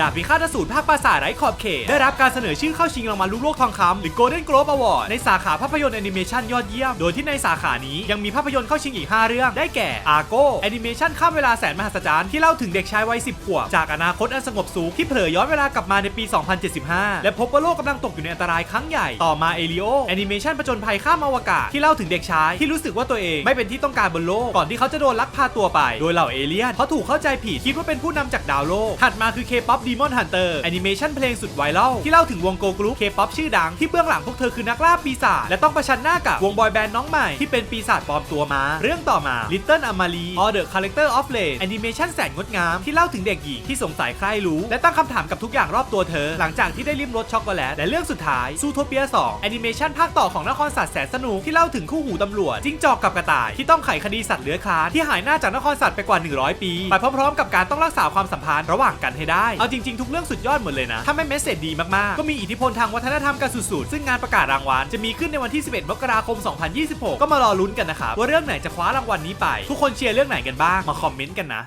ดาบพิฆาตสูตรภาคปราสาไร้ขอบเขต ได้รับการเสนอชื่อเข้าชิงรางวัลลูกโลกทองคำหรือ Golden Globe Award ในสาขาภาพยนตร์แอนิเมชันยอดเยี่ยม โดยที่ในสาขานี้ยังมีภาพยนตร์เข้าชิงอีก 5 เรื่อง ได้แก่ Argo แอนิเมชันข้ามเวลาแสนมหัศจรรย์ที่เล่าถึงเด็กชายวัย 10 ขวบ จากอนาคตอันสงบสุขที่เผลอย้อนเวลากลับมาในปี 2075 และพบว่าโลกกำลังตกอยู่ในอันตรายครั้งใหญ่ ต่อมาเอลิโอแอนิเมชันผจญภัยข้ามอวกาศที่เล่าถึงเด็กชายที่รู้สึกว่าตัวเองไม่เป็นที่ต้องการบนโลกก่อนที่เขาจะโดนลักพาตัวไป โดยเหล่าเอเลี่ยนเขาถูกเข้าใจผิดคิดว่าเป็นผู้นำจากดาวโลกถัดมาคือ K-POP Demon Hunter แอนิเมชันเพลงสุดไวรัลที่เล่าถึงวงโกกรุ๊ป K-POP ชื่อดังที่เบื้องหลังพวกเธอคือนักล่าปีศาจและต้องประชันหน้ากับวงบอยแบนด์น้องใหม่ที่เป็นปีศาจปลอมตัวมา เรื่องต่อมา Little Amalie or the Character of Lane แอนิเมชันแสนงดงามที่เล่าถึงเด็กหญิงที่สงสัยใครรู้ และตั้งคำถามกับทุกอย่างรอบตัวเธอ หลังจากที่ได้ลิ้มรสช็อกโกแลตและเรื่องสุดท้ายซูโทเปีย2แอนิเมชันภาคต่อของนครสัตว์แสนสนุกที่เล่าถึงคู่หูตำรวจจิ้งจอกกับกระต่ายที่ต้องไขคดีสัตว์เลื้อยคลานที่หายหน้าจากนครสัตว์ไปกว่า 100 ปีไปพร้อมๆ กับการต้องรักษาความสัมพันธ์ระหว่างกันให้ได้เอาจริงๆ ทุกเรื่องสุดยอดหมดเลยนะ ถ้าไม่เมสเซจดีมาก ๆ ก็มีอิทธิพลทางวัฒนธรรมกันสุดๆ ซึ่งงานประกาศรางวัลจะมีขึ้นในวันที่ 11 มกราคม 2026 ก็มารอลุ้นกันนะครับว่าเรื่องไหนจะคว้ารางวัลนี้ไป ทุกคนเชียร์เรื่องไหนกันบ้าง มาคอมเมนต์กันนะ